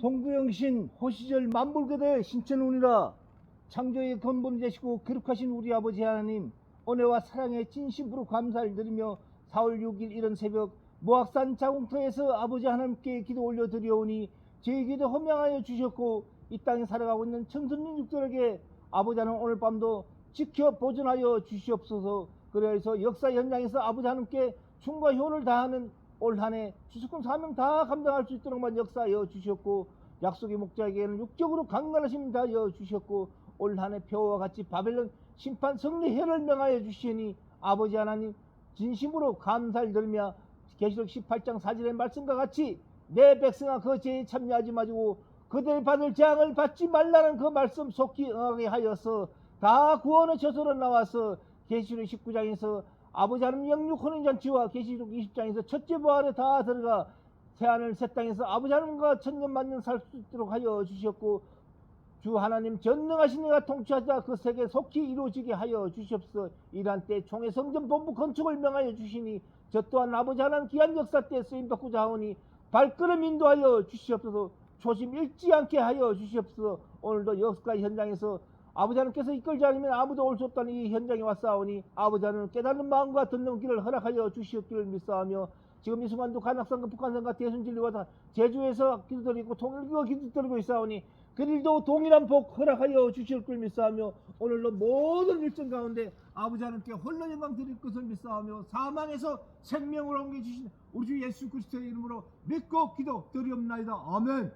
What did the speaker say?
송구영신 호시절 만불교대 신천운이라 창조의 근본이 되시고 기록하신 우리 아버지 하나님 은혜와 사랑에 진심으로 감사를 드리며 4월 6일 이런 새벽 모악산 자궁터에서 아버지 하나님께 기도 올려드려오니 제 기도 허명하여 주셨고 이 땅에 살아가고 있는 청소년 육들에게 아버지 하나님 오늘 밤도 지켜 보존하여 주시옵소서. 그래서 역사 현장에서 아버지 하나님께 충과 효를 다하는 올 한해 주석금 사명 다 감당할 수 있도록만 역사하여 주셨고 약속의 목자에게는 육적으로 강건하심 다하여 주셨고 올 한해 표와 같이 바벨론 심판 승리해를 명하여 주시니 아버지 하나님 진심으로 감사를 드리며 계시록 18장 4절의 말씀과 같이 내 백성아 그 죄에 참여하지 마시고 그들이 받을 재앙을 받지 말라는 그 말씀 속히 응하게 하여서 다 구원의 저서로 나와서 계시록 19장에서 아버지 하나님 영육혼인 잔치와 계시록 20장에서 첫째 부활에 다 들어가 새하늘 새 땅에서 아버지 하나님과 천년 만년 살 수 있도록 하여 주셨고 주 하나님 전능하신 이가 통치하자 그 세계 속히 이루어지게 하여 주시옵소서. 이러한 때 총회 성전 본부 건축을 명하여 주시니 저 또한 아버지 하나님 귀한 역사 때 쓰임받고자 하오니 발걸음 인도하여 주시옵소서. 초심 잃지 않게 하여 주시옵소서. 오늘도 역사 현장에서 아버지 하나님께서 이끌지 않으면 아무도 올 수 없다는 이 현장에 왔사오니 아버지 하나님 깨닫는 마음과 듣는 길을 허락하여 주시옵기를 믿사하며 지금 이 순간도 간악산과 북한산과 대순진리와 다 제주에서 기도드리고 통일교가 기도드리고 있사오니 그들도 동일한 복 허락하여 주실 걸 믿사하며 오늘도 모든 일정 가운데 아버지 하나님께 홀로 영광 드릴 것을 믿사하며 사망에서 생명을 옮겨주신 우리 주 예수 그리스도의 이름으로 믿고 기도 드리옵나이다. 아멘